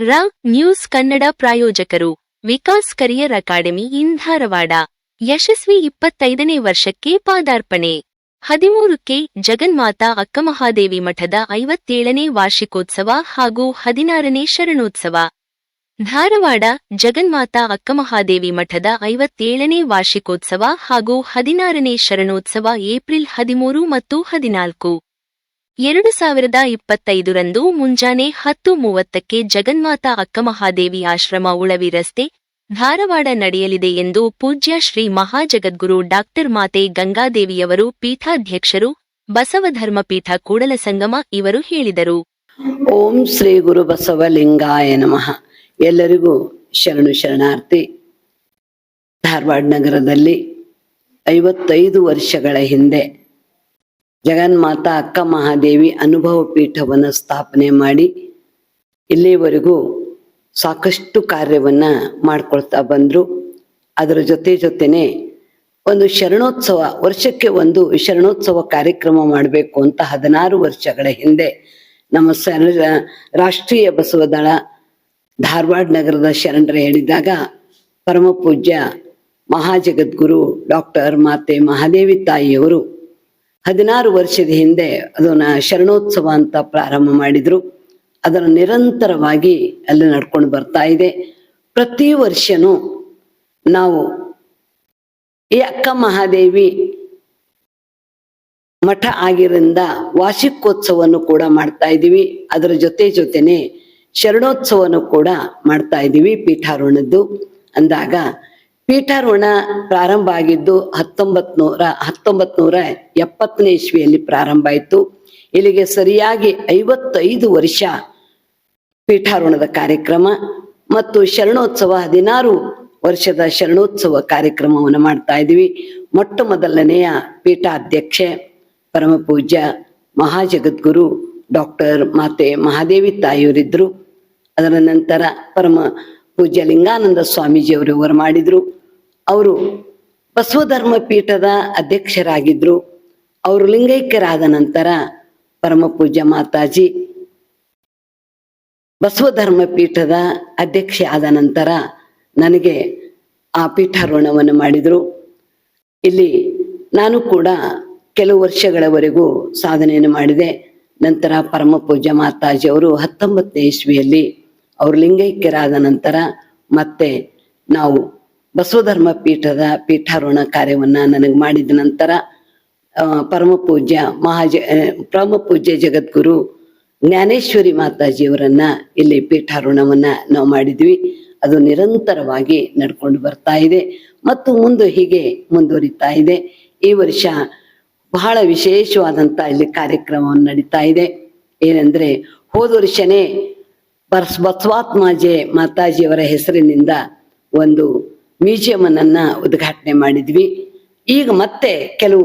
ರ ನ್ಯೂಸ್ ಕನ್ನಡ ಪ್ರಾಯೋಜಕರು, Vikas career academy in Dharwad ಯಶಸ್ವಿ ಇಪ್ಪತ್ತೈದನೇ ವರ್ಷಕ್ಕೆ ಪಾದಾರ್ಪಣೆ. ಹದಿಮೂರು ಕೆ ಜಗನ್ಮಾತಾ ಅಕ್ಕಮಹಾದೇವಿ ಮಠದ ಐವತ್ತೇಳನೇ ವಾರ್ಷಿಕೋತ್ಸವ ಹಾಗೂ ಹದಿನಾರನೇ ಶರಣೋತ್ಸವ. ಧಾರವಾಡ ಜಗನ್ಮಾತಾ ಅಕ್ಕಮಹಾದೇವಿ ಮಠದ ಐವತ್ತೇಳನೇ ವಾರ್ಷಿಕೋತ್ಸವ ಹಾಗೂ ಹದಿನಾರನೇ ಶರಣೋತ್ಸವ ಏಪ್ರಿಲ್ ಹದಿಮೂರು ಮತ್ತು ಹದಿನಾಲ್ಕು. ಎರಡು ಸಾವಿರದ ಇಪ್ಪತ್ತೈದರಂದು ಮುಂಜಾನೆ ಹತ್ತು ಮೂವತ್ತಕ್ಕೆ ಜಗನ್ಮಾತಾ ಅಕ್ಕಮಹಾದೇವಿ ಆಶ್ರಮ ಉಳವಿ ರಸ್ತೆ ಧಾರವಾಡ ನಡೆಯಲಿದೆ ಎಂದು ಪೂಜ್ಯ ಶ್ರೀ ಮಹಾಜಗದ್ಗುರು ಡಾಕ್ಟರ್ ಮಾತೆ ಗಂಗಾದೇವಿಯವರು ಪೀಠಾಧ್ಯಕ್ಷರು ಬಸವಧರ್ಮ ಪೀಠ ಕೂಡಲ ಸಂಗಮ ಇವರು ಹೇಳಿದರು. ಓಂ ಶ್ರೀ ಗುರು ಬಸವಲಿಂಗಾಯ ನಮಃ. ಎಲ್ಲರಿಗೂ ಶರಣು ಶರಣಾರ್ಥಿ. ಧಾರವಾಡ ನಗರದಲ್ಲಿ ಐವತ್ತೈದು ವರ್ಷಗಳ ಹಿಂದೆ ಜಗನ್ಮಾತಾ ಅಕ್ಕ ಮಹಾದೇವಿ ಅನುಭವ ಪೀಠವನ್ನು ಸ್ಥಾಪನೆ ಮಾಡಿ ಇಲ್ಲಿವರೆಗೂ ಸಾಕಷ್ಟು ಕಾರ್ಯವನ್ನ ಮಾಡ್ಕೊಳ್ತಾ ಬಂದರು. ಅದರ ಜೊತೆ ಜೊತೆನೆ ಒಂದು ಶರಣೋತ್ಸವ, ವರ್ಷಕ್ಕೆ ಒಂದು ಶರಣೋತ್ಸವ ಕಾರ್ಯಕ್ರಮ ಮಾಡಬೇಕು ಅಂತ ಹದಿನಾರು ವರ್ಷಗಳ ಹಿಂದೆ ನಮ್ಮ ಸರ್, ರಾಷ್ಟ್ರೀಯ ಬಸವದಳ ಧಾರವಾಡ ನಗರದ ಶರಣರು ಹೇಳಿದಾಗ ಪರಮ ಪೂಜ್ಯ ಮಹಾಜಗದ್ಗುರು ಡಾಕ್ಟರ್ ಮಾತೆ ಮಹಾದೇವಿ ತಾಯಿಯವರು ಹದಿನಾರು ವರ್ಷದ ಹಿಂದೆ ಅದನ್ನ ಶರಣೋತ್ಸವ ಅಂತ ಪ್ರಾರಂಭ ಮಾಡಿದ್ರು. ಅದನ್ನು ನಿರಂತರವಾಗಿ ಅಲ್ಲಿ ನಡ್ಕೊಂಡು ಬರ್ತಾ ಇದೆ. ಪ್ರತಿ ವರ್ಷನೂ ನಾವು ಈ ಅಕ್ಕ ಮಹಾದೇವಿ ಮಠ ಆಗಿರಿಂದ ವಾರ್ಷಿಕೋತ್ಸವವನ್ನು ಕೂಡ ಮಾಡ್ತಾ ಇದ್ದೀವಿ. ಅದರ ಜೊತೆ ಜೊತೆನೆ ಶರಣೋತ್ಸವನು ಕೂಡ ಮಾಡ್ತಾ ಇದ್ದೀವಿ ಪೀಠಾರೋಹಣದ್ದು. ಅಂದಾಗ ಪೀಠಾರೋಹಣ ಪ್ರಾರಂಭ ಆಗಿದ್ದು ಹತ್ತೊಂಬತ್ ನೂರ ಹತ್ತೊಂಬತ್ ನೂರ ಎಪ್ಪತ್ತನೇ ಇಸ್ವಿಯಲ್ಲಿ ಪ್ರಾರಂಭ ಆಯಿತು. ಇಲ್ಲಿಗೆ ಸರಿಯಾಗಿ ಐವತ್ತೈದು ವರ್ಷ ಪೀಠಾರೋಹಣದ ಕಾರ್ಯಕ್ರಮ ಮತ್ತು ಶರಣೋತ್ಸವ, ಹದಿನಾರು ವರ್ಷದ ಶರಣೋತ್ಸವ ಕಾರ್ಯಕ್ರಮವನ್ನು ಮಾಡ್ತಾ ಇದ್ದೀವಿ. ಮೊಟ್ಟ ಮೊದಲನೆಯ ಪೀಠಾಧ್ಯಕ್ಷೆ, ಪರಮ ಪೂಜ್ಯ ಮಹಾಜಗದ್ಗುರು ಡಾಕ್ಟರ್ ಮಾತೆ ಮಹಾದೇವಿ ತಾಯಿಯವರಿದ್ರು. ಅದರ ನಂತರ ಪರಮ ಪೂಜ್ಯ ಲಿಂಗಾನಂದ ಸ್ವಾಮೀಜಿಯವರು ಇವರು ಮಾಡಿದ್ರು. ಅವರು ಬಸವಧರ್ಮ ಪೀಠದ ಅಧ್ಯಕ್ಷರಾಗಿದ್ದರು ಅವರು ಲಿಂಗೈಕ್ಯರಾದ ನಂತರ ಪರಮ ಪೂಜ್ಯ ಮಾತಾಜಿ ಬಸವಧರ್ಮ ಪೀಠದ ಅಧ್ಯಕ್ಷೆ ಆದ ನಂತರ ನನಗೆ ಆ ಪೀಠಾರೋಹಣವನ್ನು ಮಾಡಿದರು. ಇಲ್ಲಿ ನಾನು ಕೂಡ ಕೆಲವು ವರ್ಷಗಳವರೆಗೂ ಸಾಧನೆಯನ್ನು ಮಾಡಿದೆ. ನಂತರ ಪರಮ ಪೂಜ್ಯ ಮಾತಾಜಿ ಅವರು ಹತ್ತೊಂಬತ್ತನೇ ಇಸ್ವಿಯಲ್ಲಿ ಅವರು ಲಿಂಗೈಕ್ಯರಾದ ನಂತರ ಮತ್ತೆ ನಾವು ಬಸವಧರ್ಮ ಪೀಠದ ಪೀಠಾರೋಹಣ ಕಾರ್ಯವನ್ನ ನನಗೆ ಮಾಡಿದ ನಂತರ ಪರಮ ಪೂಜ್ಯ ಮಹಾಜ ಪರಮ ಪೂಜ್ಯ ಜಗದ್ಗುರು ಜ್ಞಾನೇಶ್ವರಿ ಮಾತಾಜಿಯವರನ್ನ ಇಲ್ಲಿ ಪೀಠಾರೋಹಣವನ್ನ ನಾವು ಮಾಡಿದ್ವಿ. ಅದು ನಿರಂತರವಾಗಿ ನಡ್ಕೊಂಡು ಬರ್ತಾ ಇದೆ ಮತ್ತು ಮುಂದೆ ಹೀಗೆ ಮುಂದುವರಿತಾ ಇದೆ. ಈ ವರ್ಷ ಬಹಳ ವಿಶೇಷವಾದಂತ ಇಲ್ಲಿ ಕಾರ್ಯಕ್ರಮವನ್ನು ನಡೀತಾ ಇದೆ. ಏನಂದ್ರೆ ಹೋದ ವರ್ಷನೇ ಬರ್ಸ್ ಬಸವಾತ್ಮಾಜೆ ಮಾತಾಜಿಯವರ ಹೆಸರಿನಿಂದ ಒಂದು ಮ್ಯೂಸಿಯಂ ಅನ್ನ ಉದ್ಘಾಟನೆ ಮಾಡಿದ್ವಿ. ಈಗ ಮತ್ತೆ ಕೆಲವು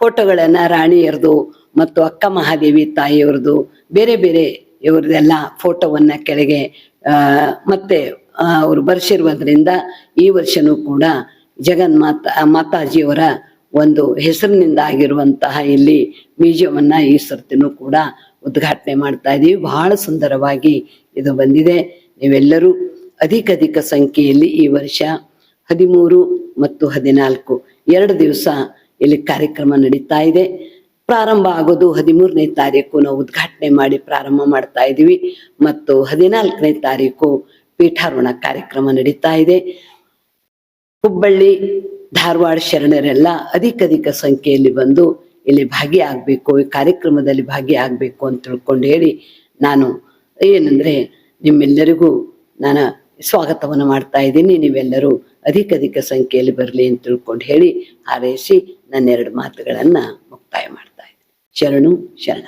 ಫೋಟೋಗಳನ್ನ ರಾಣಿಯರದು ಮತ್ತು ಅಕ್ಕ ಮಹಾದೇವಿ ತಾಯಿಯವ್ರದ್ದು ಬೇರೆ ಬೇರೆ ಇವ್ರದೆಲ್ಲ ಫೋಟೋವನ್ನ ಕೆಳಗೆ ಮತ್ತೆ ಅವರು ಬರ್ಸಿರುವುದರಿಂದ ಈ ವರ್ಷನೂ ಕೂಡ ಜಗನ್ಮಾತ, ಮಾತಾಜಿಯವರ ಒಂದು ಹೆಸರಿನಿಂದ ಆಗಿರುವಂತಹ ಇಲ್ಲಿ ಮ್ಯೂಸಿಯಂ ಅನ್ನ ಈ ಸರ್ತಿನೂ ಕೂಡ ಉದ್ಘಾಟನೆ ಮಾಡ್ತಾ ಇದ್ದೀವಿ ಬಹಳ ಸುಂದರವಾಗಿ ಇದು ಬಂದಿದೆ. ನೀವೆಲ್ಲರೂ ಅಧಿಕ ಅಧಿಕ ಸಂಖ್ಯೆಯಲ್ಲಿ ಈ ವರ್ಷ ಹದಿಮೂರು ಮತ್ತು ಹದಿನಾಲ್ಕು ಎರಡು ದಿವಸ ಇಲ್ಲಿ ಕಾರ್ಯಕ್ರಮ ನಡೀತಾ ಇದೆ. ಪ್ರಾರಂಭ ಆಗೋದು ಹದಿಮೂರನೇ ತಾರೀಕು. ನಾವು ಉದ್ಘಾಟನೆ ಮಾಡಿ ಪ್ರಾರಂಭ ಮಾಡ್ತಾ ಇದ್ದೀವಿ ಮತ್ತು ಹದಿನಾಲ್ಕನೇ ತಾರೀಕು ಪೀಠಾರೋಹಣ ಕಾರ್ಯಕ್ರಮ ನಡೀತಾ ಇದೆ. ಹುಬ್ಬಳ್ಳಿ, ಧಾರವಾಡ ಶರಣರೆಲ್ಲ ಅಧಿಕ ಅಧಿಕ ಸಂಖ್ಯೆಯಲ್ಲಿ ಬಂದು ಇಲ್ಲಿ ಭಾಗಿಯಾಗಬೇಕು ಈ ಕಾರ್ಯಕ್ರಮದಲ್ಲಿ ಭಾಗಿಯಾಗಬೇಕು ಅಂತ ತಿಳ್ಕೊಂಡು ಹೇಳಿ ನಾನು ಏನಂದ್ರೆ ನಿಮ್ಮೆಲ್ಲರಿಗೂ ನಾನು ಸ್ವಾಗತವನ್ನು ಮಾಡ್ತಾ ಇದ್ದೀನಿ. ನೀವೆಲ್ಲರೂ ಅಧಿಕ ಅಧಿಕ ಸಂಖ್ಯೆಯಲ್ಲಿ ಬರಲಿ ಅಂತ ತಿಳ್ಕೊಂಡು ಹೇಳಿ ಹಾರೈಸಿ ನನ್ನೆರಡು ಮಾತುಗಳನ್ನ ಮುಕ್ತಾಯ ಮಾಡ್ತಾ ಇದ್ದೀನಿ. ಶರಣು ಶರಣ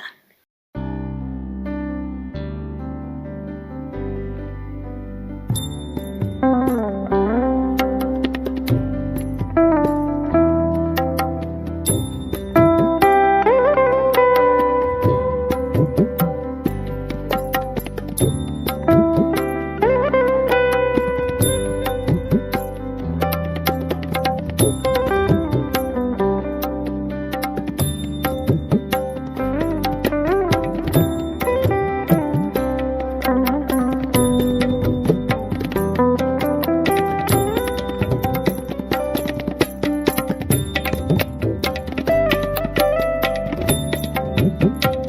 you.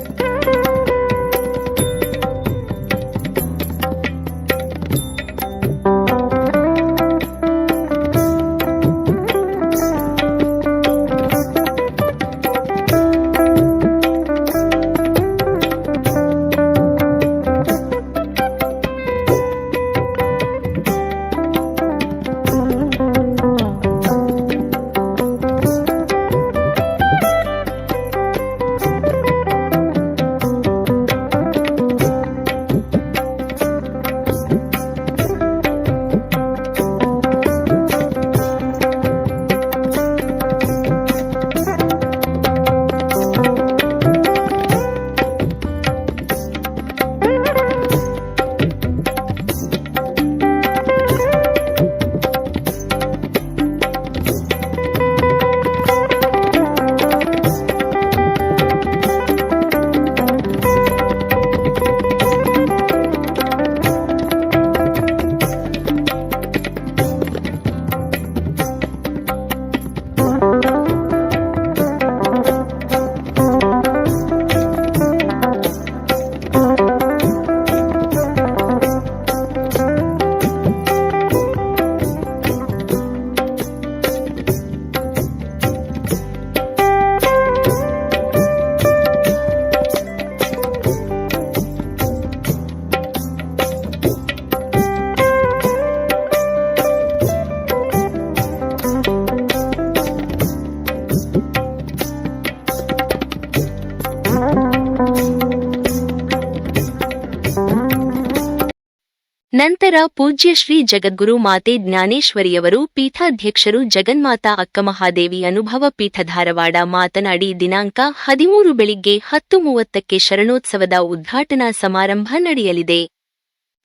ನಂತರ ಪೂಜ್ಯ ಶ್ರೀ ಜಗದ್ಗುರು ಮಾತೆ ಜ್ಞಾನೇಶ್ವರಿಯವರು ಪೀಠಾಧ್ಯಕ್ಷರು ಜಗನ್ಮಾತಾ ಅಕ್ಕಮಹಾದೇವಿ ಅನುಭವ ಪೀಠ ಧಾರವಾಡ ಮಾತನಾಡಿ ದಿನಾಂಕ ಹದಿಮೂರು ಬೆಳಿಗ್ಗೆ ಹತ್ತು ಮೂವತ್ತಕ್ಕೆ ಶರಣೋತ್ಸವದ ಉದ್ಘಾಟನಾ ಸಮಾರಂಭ ನಡೆಯಲಿದೆ.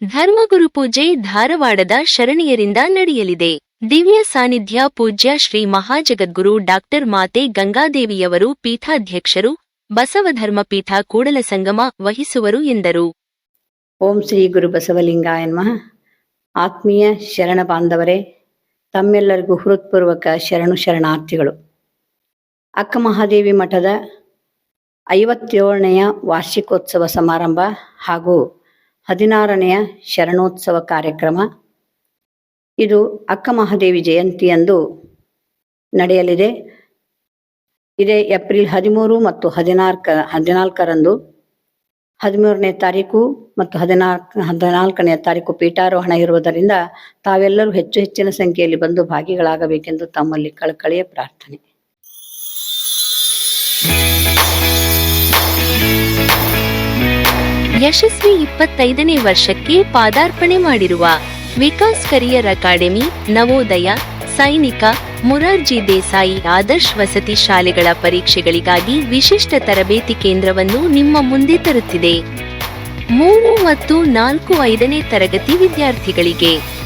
ಧರ್ಮಗುರು ಪೂಜೆ ಧಾರವಾಡದ ಶರಣೀಯರಿಂದ ನಡೆಯಲಿದೆ. ದಿವ್ಯ ಸಾನ್ನಿಧ್ಯ ಪೂಜ್ಯ ಶ್ರೀ ಮಹಾಜಗದ್ಗುರು ಡಾಕ್ಟರ್ ಮಾತೆ ಗಂಗಾದೇವಿಯವರು ಪೀಠಾಧ್ಯಕ್ಷರು ಬಸವಧರ್ಮ ಪೀಠ ಕೂಡಲ ಸಂಗಮ ವಹಿಸುವರು ಎಂದರು. ಓಂ ಶ್ರೀ ಗುರು ಬಸವಲಿಂಗಾಯ ನಮಃ. ಆತ್ಮೀಯ ಶರಣ ಬಾಂಧವರೇ, ತಮ್ಮೆಲ್ಲರಿಗೂ ಹೃತ್ಪೂರ್ವಕ ಶರಣು ಶರಣಾರ್ಥಿಗಳು. ಅಕ್ಕ ಮಹಾದೇವಿ ಮಠದ ಐವತ್ತೇಳನೆಯ ವಾರ್ಷಿಕೋತ್ಸವ ಸಮಾರಂಭ ಹಾಗೂ ಹದಿನಾರನೆಯ ಶರಣೋತ್ಸವ ಕಾರ್ಯಕ್ರಮ. ಇದು ಅಕ್ಕ ಮಹಾದೇವಿ ಜಯಂತಿಯಂದು ನಡೆಯಲಿದೆ. ಇದೇ ಏಪ್ರಿಲ್ ಹದಿಮೂರು ಮತ್ತು ಹದಿನಾಲ್ಕ, ಹದಿನಾಲ್ಕರಂದು ಹದಿಮೂರನೇ ತಾರೀಕು ಮತ್ತು ಹದಿನಾಲ್ಕು, ಹದಿನಾಲ್ಕನೇ ತಾರೀಕು ಪೀಠಾರೋಹಣ ಇರುವುದರಿಂದ ತಾವೆಲ್ಲರೂ ಹೆಚ್ಚು ಹೆಚ್ಚಿನ ಸಂಖ್ಯೆಯಲ್ಲಿ ಬಂದು ಭಾಗಿಗಳಾಗಬೇಕೆಂದು ತಮ್ಮಲ್ಲಿ ಕಳಕಳಿಯ ಪ್ರಾರ್ಥನೆ. ಯಶಸ್ವಿ ಇಪ್ಪತ್ತೈದನೇ ವರ್ಷಕ್ಕೆ ಪಾದಾರ್ಪಣೆ ಮಾಡಿರುವ ವಿಕಾಸ್ ಕರಿಯರ್ ಅಕಾಡೆಮಿ ನವೋದಯ ಸೈನಿಕ ಮುರಾರ್ಜಿ ದೇಸಾಯಿ ಆದರ್ಶ್ ವಸತಿ ಶಾಲೆಗಳ ಪರೀಕ್ಷೆಗಳಿಗಾಗಿ ವಿಶಿಷ್ಟ ತರಬೇತಿ ಕೇಂದ್ರವನ್ನು ನಿಮ್ಮ ಮುಂದೆ ತರುತ್ತಿದೆ. ಮೂರು ಮತ್ತು ನಾಲ್ಕು ಐದನೇ ತರಗತಿ ವಿದ್ಯಾರ್ಥಿಗಳಿಗೆ.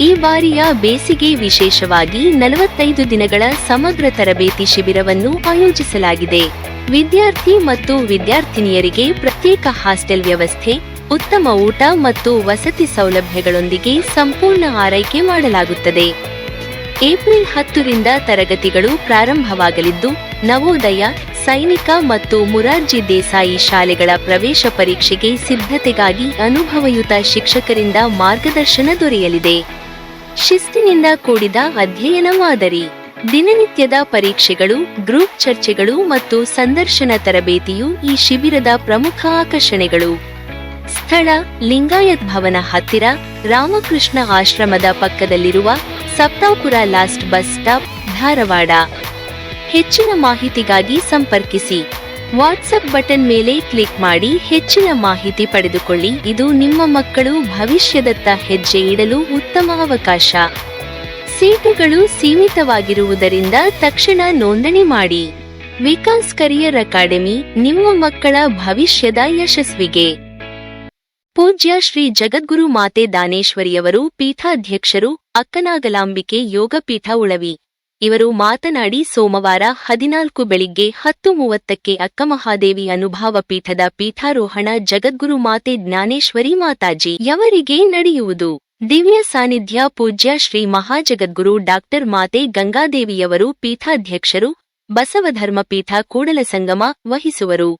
ಈ ಬಾರಿಯ ಬೇಸಿಗೆ ವಿಶೇಷವಾಗಿ ನಲವತ್ತೈದು ದಿನಗಳ ಸಮಗ್ರ ತರಬೇತಿ ಶಿಬಿರವನ್ನು ಆಯೋಜಿಸಲಾಗಿದೆ. ವಿದ್ಯಾರ್ಥಿ ಮತ್ತು ವಿದ್ಯಾರ್ಥಿನಿಯರಿಗೆ ಪ್ರತ್ಯೇಕ ಹಾಸ್ಟೆಲ್ ವ್ಯವಸ್ಥೆ, ಉತ್ತಮ ಊಟ ಮತ್ತು ವಸತಿ ಸೌಲಭ್ಯಗಳೊಂದಿಗೆ ಸಂಪೂರ್ಣ ಆರೈಕೆ ಮಾಡಲಾಗುತ್ತದೆ. ಏಪ್ರಿಲ್ ಹತ್ತರಿಂದ ತರಗತಿಗಳು ಪ್ರಾರಂಭವಾಗಲಿದ್ದು, ನವೋದಯ, ಸೈನಿಕ ಮತ್ತು ಮುರಾರ್ಜಿ ದೇಸಾಯಿ ಶಾಲೆಗಳ ಪ್ರವೇಶ ಪರೀಕ್ಷೆಗೆ ಸಿದ್ಧತೆಗಾಗಿ ಅನುಭವಯುತ ಶಿಕ್ಷಕರಿಂದ ಮಾರ್ಗದರ್ಶನ ದೊರೆಯಲಿದೆ. ಶಿಸ್ತಿನಿಂದ ಕೂಡಿದ ಅಧ್ಯಯನ ಮಾದರಿ ದಿನನಿತ್ಯದ ಪರೀಕ್ಷೆಗಳು, ಗ್ರೂಪ್ ಚರ್ಚೆಗಳು ಮತ್ತು ಸಂದರ್ಶನ ತರಬೇತಿಯು ಈ ಶಿಬಿರದ ಪ್ರಮುಖ ಆಕರ್ಷಣೆಗಳು. ಸ್ಥಳ, ಲಿಂಗಾಯತ್ ಭವನ ಹತ್ತಿರ, ರಾಮಕೃಷ್ಣ ಆಶ್ರಮದ ಪಕ್ಕದಲ್ಲಿರುವ Saptapur last bus stop, Dharwad. ಹೆಚ್ಚಿನ ಮಾಹಿತಿಗಾಗಿ ಸಂಪರ್ಕಿಸಿ. ವಾಟ್ಸಪ್ ಬಟನ್ ಮೇಲೆ ಕ್ಲಿಕ್ ಮಾಡಿ ಹೆಚ್ಚಿನ ಮಾಹಿತಿ ಪಡೆದುಕೊಳ್ಳಿ. ಇದು ನಿಮ್ಮ ಮಕ್ಕಳು ಭವಿಷ್ಯದತ್ತ ಹೆಜ್ಜೆ ಇಡಲು ಉತ್ತಮ ಅವಕಾಶ. ಸೀಟುಗಳು ಸೀಮಿತವಾಗಿರುವುದರಿಂದ ತಕ್ಷಣ ನೋಂದಣಿ ಮಾಡಿ. ವಿಕಾಸ್ ಕರಿಯರ್ ಅಕಾಡೆಮಿ, ನಿಮ್ಮ ಮಕ್ಕಳ ಭವಿಷ್ಯದ ಯಶಸ್ವಿಗೆ. ಪೂಜ್ಯ ಶ್ರೀ ಜಗದ್ಗುರು ಮಾತೆ ದಾನೇಶ್ವರಿಯವರು ಪೀಠಾಧ್ಯಕ್ಷರು ಅಕ್ಕನಾಗಲಾಂಬಿಕೆ ಯೋಗಪೀಠ ಉಳವಿ. ಇವರು ಮಾತನಾಡಿ ಸೋಮವಾರ ಹದಿನಾಲ್ಕು ಬೆಳಿಗ್ಗೆ ಹತ್ತು ಮೂವತ್ತಕ್ಕೆ ಅಕ್ಕಮಹಾದೇವಿ ಅನುಭಾವ ಪೀಠದ ಪೀಠಾರೋಹಣ ಜಗದ್ಗುರು ಮಾತೆ ಜ್ಞಾನೇಶ್ವರಿ ಮಾತಾಜಿ ಯವರಿಗೆ ನಡೆಯುವುದು. ದಿವ್ಯ ಸಾನ್ನಿಧ್ಯ ಪೂಜ್ಯ ಶ್ರೀ ಮಹಾಜಗದ್ಗುರು ಡಾಕ್ಟರ್ ಮಾತೆ ಗಂಗಾದೇವಿಯವರು ಪೀಠಾಧ್ಯಕ್ಷರು, ಬಸವಧರ್ಮ ಪೀಠ ಕೂಡಲ ಸಂಗಮ ವಹಿಸುವರು.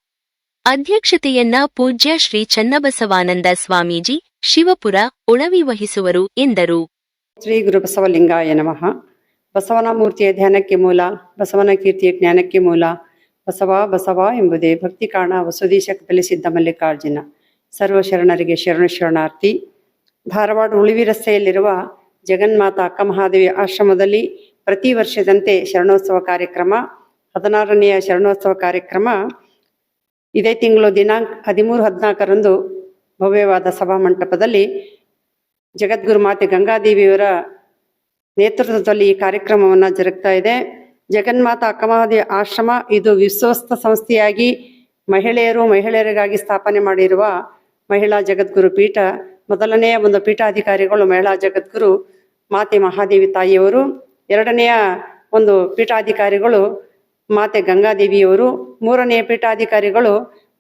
ಅಧ್ಯಕ್ಷತೆಯನ್ನ ಪೂಜ್ಯ ಶ್ರೀ ಚನ್ನಬಸವಾನಂದ ಸ್ವಾಮೀಜಿ, ಶಿವಪುರ, ಉಳವಿ ವಹಿಸುವರು ಎಂದರು. ಶ್ರೀ ಗುರು ಬಸವಲಿಂಗಾಯ ನಮಃ. ಬಸವನ ಮೂರ್ತಿಯ ಧ್ಯಾನಕ್ಕೆ ಮೂಲ, ಬಸವನ ಕೀರ್ತಿಯ ಜ್ಞಾನಕ್ಕೆ ಮೂಲ, ಬಸವ ಬಸವ ಎಂಬುದೇ ಭಕ್ತಿ ಕಾರಣ ವಸುದೀಶ ಕಪಲಿಸಿದ್ದ ಮಲ್ಲಿಕಾರ್ಜುನ. ಸರ್ವ ಶರಣರಿಗೆ ಶರಣ ಶರಣಾರ್ಥಿ. ಧಾರವಾಡ ಉಳಿವಿ ರಸ್ತೆಯಲ್ಲಿರುವ ಜಗನ್ಮಾತಾ ಅಕ್ಕಮಹಾದೇವಿ ಆಶ್ರಮದಲ್ಲಿ ಪ್ರತಿ ವರ್ಷದಂತೆ ಶರಣೋತ್ಸವ ಕಾರ್ಯಕ್ರಮ, ಹದಿನಾರನೆಯ ಶರಣೋತ್ಸವ ಕಾರ್ಯಕ್ರಮ. ಇದೇ ತಿಂಗಳು ದಿನಾಂಕ ಹದಿಮೂರು ಹದಿನಾಲ್ಕರಂದು ಭವ್ಯವಾದ ಸಭಾ ಮಂಟಪದಲ್ಲಿ ಜಗದ್ಗುರು ಮಾತೆ ಗಂಗಾದೇವಿಯವರ ನೇತೃತ್ವದಲ್ಲಿ ಈ ಕಾರ್ಯಕ್ರಮವನ್ನು ಜರುಗ್ತಾ ಇದೆ. ಜಗನ್ಮಾತಾ ಅಕ್ಕಮಹಾದೇವಿ ಆಶ್ರಮ ಇದು ವಿಶ್ವಸ್ತ ಸಂಸ್ಥೆಯಾಗಿ ಮಹಿಳೆಯರು ಮಹಿಳೆಯರಿಗಾಗಿ ಸ್ಥಾಪನೆ ಮಾಡಿರುವ ಮಹಿಳಾ ಜಗದ್ಗುರು ಪೀಠ. ಮೊದಲನೆಯ ಒಂದು ಪೀಠಾಧಿಕಾರಿಗಳು ಮಹಿಳಾ ಜಗದ್ಗುರು ಮಾತೆ ಮಹಾದೇವಿ ತಾಯಿಯವರು. ಎರಡನೆಯ ಒಂದು ಪೀಠಾಧಿಕಾರಿಗಳು ಮಾತೆ ಗಂಗಾದೇವಿಯವರು. ಮೂರನೆಯ ಪೀಠಾಧಿಕಾರಿಗಳು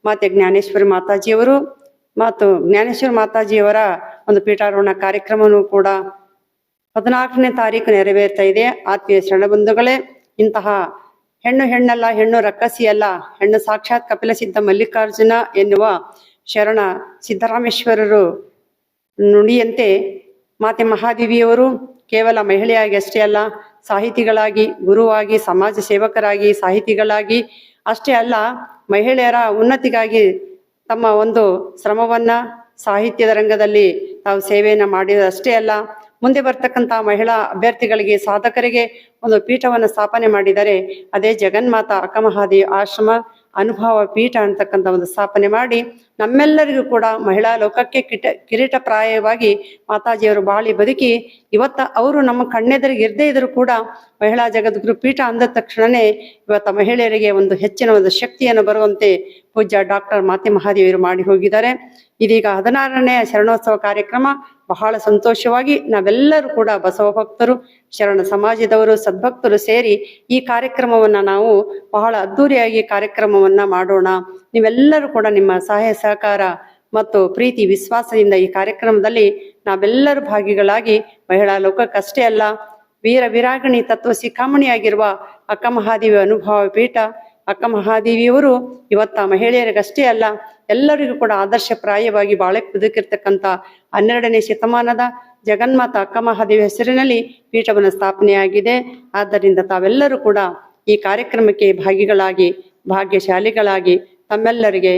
ಮಾತೆ ಜ್ಞಾನೇಶ್ವರಿ ಮಾತಾಜಿಯವರು. ಮತ್ತು ಜ್ಞಾನೇಶ್ವರಿ ಮಾತಾಜಿಯವರ ಒಂದು ಪೀಠಾರೋಹಣ ಕಾರ್ಯಕ್ರಮವೂ ಕೂಡ ಹದಿನಾಲ್ಕನೇ ತಾರೀಕು ನೆರವೇರ್ತಾ ಇದೆ. ಆತ್ಮೀಯ ಶರಣಬಂಧುಗಳೇ, ಇಂತಹ ಹೆಣ್ಣು ಹೆಣ್ಣಲ್ಲ, ಹೆಣ್ಣು ರಕ್ಕಸಿಯಲ್ಲ, ಹೆಣ್ಣು ಸಾಕ್ಷಾತ್ ಕಪಿಲ ಸಿದ್ಧ ಮಲ್ಲಿಕಾರ್ಜುನ ಎನ್ನುವ ಶರಣ ಸಿದ್ದರಾಮೇಶ್ವರರು ನುಡಿಯಂತೆ ಮಾತೆ ಮಹಾದೇವಿಯವರು ಕೇವಲ ಮಹಿಳೆಯಾಗಿ ಅಷ್ಟೇ ಅಲ್ಲ, ಸಾಹಿತಿಗಳಾಗಿ, ಗುರುವಾಗಿ, ಸಮಾಜ ಸೇವಕರಾಗಿ, ಸಾಹಿತಿಗಳಾಗಿ ಅಷ್ಟೇ ಅಲ್ಲ, ಮಹಿಳೆಯರ ಉನ್ನತಿಗಾಗಿ ತಮ್ಮ ಒಂದು ಶ್ರಮವನ್ನ ಸಾಹಿತ್ಯದ ರಂಗದಲ್ಲಿ ತಾವು ಸೇವೆಯನ್ನ ಮಾಡಿದಷ್ಟೇ ಅಲ್ಲ, ಮುಂದೆ ಬರ್ತಕ್ಕಂಥ ಮಹಿಳಾ ಅಭ್ಯರ್ಥಿಗಳಿಗೆ, ಸಾಧಕರಿಗೆ ಒಂದು ಪೀಠವನ್ನು ಸ್ಥಾಪನೆ ಮಾಡಿದರೆ ಅದೇ ಜಗನ್ಮಾತಾ ಅಕ್ಕಮಹಾದೇವಿ ಆಶ್ರಮ ಅನುಭವ ಪೀಠ ಅಂತಕ್ಕಂಥ ಒಂದು ಸ್ಥಾಪನೆ ಮಾಡಿ ನಮ್ಮೆಲ್ಲರಿಗೂ ಕೂಡ ಮಹಿಳಾ ಲೋಕಕ್ಕೆ ಕಿಟ ಕಿರೀಟಪ್ರಾಯವಾಗಿ ಮಾತಾಜಿಯವರು ಬಾಳಿ ಬದುಕಿ, ಇವತ್ತ ಅವರು ನಮ್ಮ ಕಣ್ಣೆದುರಿಗೆ ಇರದೇ ಇದ್ರು ಕೂಡ ಮಹಿಳಾ ಜಗದ್ಗುರು ಪೀಠ ಅಂದ ತಕ್ಷಣನೇ ಇವತ್ತ ಮಹಿಳೆಯರಿಗೆ ಒಂದು ಹೆಚ್ಚಿನ ಒಂದು ಶಕ್ತಿಯನ್ನು ಬರುವಂತೆ ಪೂಜ್ಯ ಡಾಕ್ಟರ್ ಮಾತೆ ಮಹಾದೇವಿಯರು ಮಾಡಿ ಹೋಗಿದ್ದಾರೆ. ಇದೀಗ ಹದಿನಾರನೇ ಶರಣೋತ್ಸವ ಕಾರ್ಯಕ್ರಮ. ಬಹಳ ಸಂತೋಷವಾಗಿ ನಾವೆಲ್ಲರೂ ಕೂಡ ಬಸವ ಭಕ್ತರು, ಶರಣ ಸಮಾಜದವರು, ಸದ್ಭಕ್ತರು ಸೇರಿ ಈ ಕಾರ್ಯಕ್ರಮವನ್ನ ನಾವು ಬಹಳ ಅದ್ದೂರಿಯಾಗಿ ಕಾರ್ಯಕ್ರಮವನ್ನ ಮಾಡೋಣ. ನೀವೆಲ್ಲರೂ ಕೂಡ ನಿಮ್ಮ ಸಹಾಯ, ಸಹಕಾರ ಮತ್ತು ಪ್ರೀತಿ, ವಿಶ್ವಾಸದಿಂದ ಈ ಕಾರ್ಯಕ್ರಮದಲ್ಲಿ ನಾವೆಲ್ಲರೂ ಭಾಗಿಗಳಾಗಿ ಮಹಿಳಾ ಲೋಕಕ್ಕಷ್ಟೇ ಅಲ್ಲ, ವೀರ ವಿರಾಗಣಿ ತತ್ವ ಶಿಖಾಮಣಿಯಾಗಿರುವ ಅಕ್ಕ ಮಹಾದೇವಿ ಅನುಭವ ಪೀಠ, ಅಕ್ಕ ಮಹಾದೇವಿಯವರು ಇವತ್ತ ಮಹಿಳೆಯರಿಗಷ್ಟೇ ಅಲ್ಲ, ಎಲ್ಲರಿಗೂ ಕೂಡ ಆದರ್ಶಪ್ರಾಯವಾಗಿ ಬಾಳೆ ಬದುಕಿರ್ತಕ್ಕಂಥ ಹನ್ನೆರಡನೇ ಶತಮಾನದ ಜಗನ್ಮಾತ ಅಕ್ಕ ಮಹಾದೇವಿ ಹೆಸರಿನಲ್ಲಿ ಪೀಠವನ್ನು ಸ್ಥಾಪನೆಯಾಗಿದೆ. ಆದ್ದರಿಂದ ತಾವೆಲ್ಲರೂ ಕೂಡ ಈ ಕಾರ್ಯಕ್ರಮಕ್ಕೆ ಭಾಗಿಗಳಾಗಿ, ಭಾಗ್ಯಶಾಲಿಗಳಾಗಿ ತಮ್ಮೆಲ್ಲರಿಗೆ